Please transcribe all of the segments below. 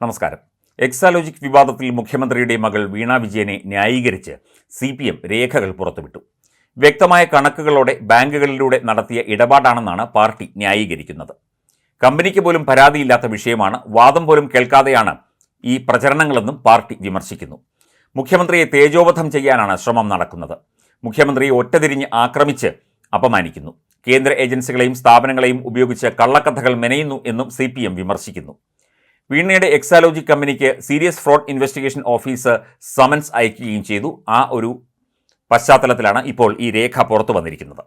നമസ്കാരം. എക്സാലോജിക് വിവാദത്തിൽ മുഖ്യമന്ത്രിയുടെ മകൾ വീണ വിജയനെ ന്യായീകരിച്ച് സി പി എം രേഖകൾ പുറത്തുവിട്ടു. വ്യക്തമായ കണക്കുകളോടെ ബാങ്കുകളിലൂടെ നടത്തിയ ഇടപാടാണെന്നാണ് പാർട്ടി ന്യായീകരിക്കുന്നത്. കമ്പനിക്ക് പോലും പരാതിയില്ലാത്ത വിഷയമാണ് വാദം പോലും കേൾക്കാതെയാണ് ഈ പ്രചരണങ്ങളെന്നും പാർട്ടി വിമർശിക്കുന്നു. മുഖ്യമന്ത്രിയെ തേജോവധം ചെയ്യാനാണ് ശ്രമം നടക്കുന്നത്. മുഖ്യമന്ത്രിയെ ഒറ്റതിരിഞ്ഞ് ആക്രമിച്ച് അപമാനിക്കുന്നു. കേന്ദ്ര ഏജൻസികളെയും സ്ഥാപനങ്ങളെയും ഉപയോഗിച്ച് കള്ളക്കഥകൾ മെനയുന്നു എന്നും സി വിമർശിക്കുന്നു. വീണയുടെ എക്സാലോജി കമ്പനിക്ക് serious fraud investigation office summons അയക്കുകയും ചെയ്തു. ആ ഒരു പശ്ചാത്തലത്തിലാണ് ഇപ്പോൾ ഈ രേഖ പുറത്തു വന്നിരിക്കുന്നത്.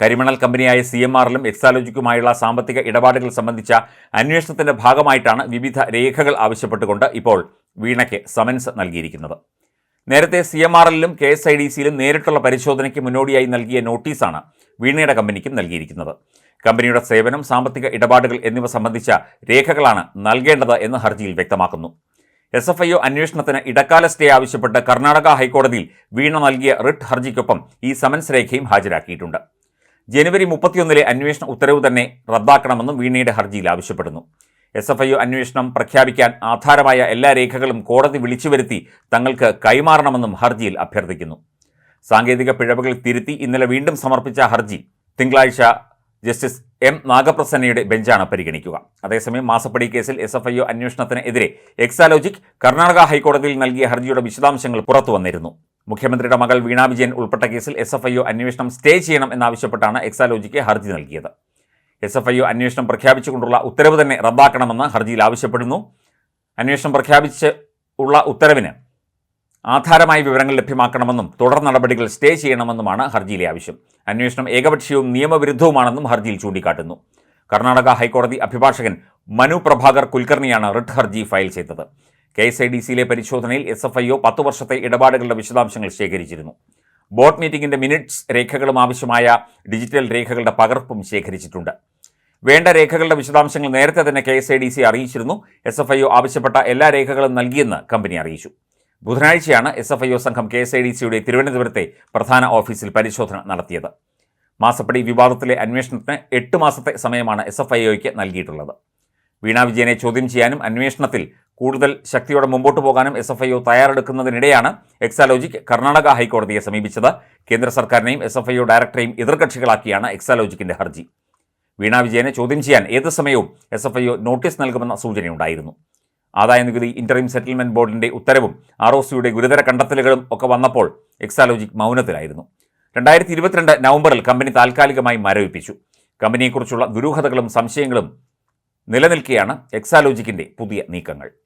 കരിമണൽ കമ്പനിയായ സി എം ആറിലും എക്സാലോജിക്കുമായുള്ള സാമ്പത്തിക ഇടപാടുകൾ സംബന്ധിച്ച അന്വേഷണത്തിന്റെ ഭാഗമായിട്ടാണ് വിവിധ രേഖകൾ ആവശ്യപ്പെട്ടുകൊണ്ട് ഇപ്പോൾ വീണയ്ക്ക് സമൻസ് നൽകിയിരിക്കുന്നത്. നേരത്തെ സി എം ആറിലും കെ എസ് ഐ ഡി സിയിലും നേരിട്ടുള്ള പരിശോധനയ്ക്ക് മുന്നോടിയായി നൽകിയ നോട്ടീസാണ് വീണയുടെ കമ്പനിക്കും നൽകിയിരിക്കുന്നത്. കമ്പനിയുടെ സേവനം സാമ്പത്തിക ഇടപാടുകൾ എന്നിവ സംബന്ധിച്ച രേഖകളാണ് നൽകേണ്ടത് എന്ന് ഹർജിയിൽ വ്യക്തമാക്കുന്നു. എസ് എഫ് ഐ ഒ അന്വേഷണത്തിന് ഇടക്കാല സ്റ്റേ ആവശ്യപ്പെട്ട് കർണാടക ഹൈക്കോടതിയിൽ വീണ നൽകിയ റിട്ട് ഹർജിക്കൊപ്പം ഈ സമൻസ് രേഖയും ഹാജരാക്കിയിട്ടുണ്ട്. ജനുവരി മുപ്പത്തിയൊന്നിലെ അന്വേഷണ ഉത്തരവ് തന്നെ റദ്ദാക്കണമെന്നും വീണയുടെ ഹർജിയിൽ ആവശ്യപ്പെടുന്നു. എസ് എഫ് ഐ അന്വേഷണം പ്രഖ്യാപിക്കാൻ ആധാരമായ എല്ലാ രേഖകളും കോടതി വിളിച്ചു വരുത്തി തങ്ങൾക്ക് കൈമാറണമെന്നും ഹർജിയിൽ അഭ്യർത്ഥിക്കുന്നു. സാങ്കേതിക പിഴവുകൾ തിരുത്തി ഇന്നലെ വീണ്ടും സമർപ്പിച്ച ഹർജി തിങ്കളാഴ്ച ജസ്റ്റിസ് എം നാഗപ്രസന്നയുടെ ബെഞ്ചാണ് പരിഗണിക്കുക. അതേസമയം മാസപ്പടി കേസിൽ എസ് എഫ് ഐ ഒ അന്വേഷണത്തിനെതിരെ എക്സാലോജിക് കർണാടക ഹൈക്കോടതിയിൽ നൽകിയ ഹർജിയുടെ വിശദാംശങ്ങൾ പുറത്തു വന്നിരുന്നു. മുഖ്യമന്ത്രിയുടെ മകൾ വീണ വിജയൻ ഉൾപ്പെട്ട കേസിൽ എസ് എഫ് ഐ ഒ അന്വേഷണം സ്റ്റേ ചെയ്യണം എന്നാവശ്യപ്പെട്ടാണ് എക്സാലോജിക്ക് ഹർജി നൽകിയത്. എസ് എഫ് ഐ ഒ അന്വേഷണം പ്രഖ്യാപിച്ചുകൊണ്ടുള്ള ഉത്തരവ് തന്നെ റദ്ദാക്കണമെന്ന് ഹർജിയിൽ ആവശ്യപ്പെടുന്നു. അന്വേഷണം പ്രഖ്യാപിച്ച് ഉള്ള ഉത്തരവിന് ആധാരമായ വിവരങ്ങൾ ലഭ്യമാക്കണമെന്നും തുടർ നടപടികൾ സ്റ്റേ ചെയ്യണമെന്നുമാണ് ഹർജിയിലെ ആവശ്യം. അന്വേഷണം ഏകപക്ഷീയവും നിയമവിരുദ്ധവുമാണെന്നും ഹർജിയിൽ ചൂണ്ടിക്കാട്ടുന്നു. കർണാടക ഹൈക്കോടതി അഭിഭാഷകൻ മനു പ്രഭാകർ കുൽക്കർണിയാണ് റിട്ട് ഹർജി ഫയൽ ചെയ്തത്. കെ എസ് ഐ ഡി സിയിലെ പരിശോധനയിൽ എസ് എഫ് ഐ ഒ പത്ത് വർഷത്തെ ഇടപാടുകളുടെ വിശദാംശങ്ങൾ ശേഖരിച്ചിരുന്നു. ബോർഡ് മീറ്റിംഗിന്റെ മിനിറ്റ്സ് രേഖകളും ആവശ്യമായ ഡിജിറ്റൽ രേഖകളുടെ പകർപ്പും ശേഖരിച്ചിട്ടുണ്ട്. വേണ്ട രേഖകളുടെ വിശദാംശങ്ങൾ നേരത്തെ തന്നെ K S I D C അറിയിച്ചിരുന്നു. എസ് എഫ് ഐ ഒ ആവശ്യപ്പെട്ട എല്ലാ രേഖകളും നൽകിയെന്ന് കമ്പനി അറിയിച്ചു. ബുധനാഴ്ചയാണ് എസ് എഫ് ഐ ഒ സംഘം കെ എസ് ഐ ഡി സിയുടെ തിരുവനന്തപുരത്തെ പ്രധാന ഓഫീസിൽ പരിശോധന നടത്തിയത്. മാസപ്പടി വിവാദത്തിലെ അന്വേഷണത്തിന് എട്ട് മാസത്തെ സമയമാണ് എസ് എഫ് ഐ ഒയ്ക്ക് നൽകിയിട്ടുള്ളത്. വീണ വിജയനെ ചോദ്യം ചെയ്യാനും അന്വേഷണത്തിൽ കൂടുതൽ ശക്തിയോടെ മുമ്പോട്ട് പോകാനും എസ് എഫ് ഐ ഒ തയ്യാറെടുക്കുന്നതിനിടെയാണ് എക്സാലോജിക് കർണാടക ഹൈക്കോടതിയെ സമീപിച്ചത്. കേന്ദ്ര സർക്കാരിനെയും എസ് എഫ് ഐ ഒ ഡയറക്ടറെയും എതിർകക്ഷികളാക്കിയാണ് എക്സാലോജിക്കിന്റെ ഹർജി. വീണ വിജയനെ ചോദ്യം ചെയ്യാൻ ഏത് സമയവും S F I O notice നൽകുമെന്ന സൂചനയുണ്ടായിരുന്നു. ആദായ നികുതി ഇന്ററിം സെറ്റിൽമെന്റ് ബോർഡിന്റെ ഉത്തരവും ആർ ഒ സിയുടെ ഗുരുതര കണ്ടെത്തലുകളും ഒക്കെ വന്നപ്പോൾ എക്സാലോജിക് മൗനത്തിലായിരുന്നു. രണ്ടായിരത്തി ഇരുപത്തിരണ്ട് നവംബറിൽ കമ്പനി താൽക്കാലികമായി മരവിപ്പിച്ചു. കമ്പനിയെക്കുറിച്ചുള്ള ദുരൂഹതകളും സംശയങ്ങളും നിലനിൽക്കെയാണ് എക്സാലോജിക്കിന്റെ പുതിയ നീക്കങ്ങൾ.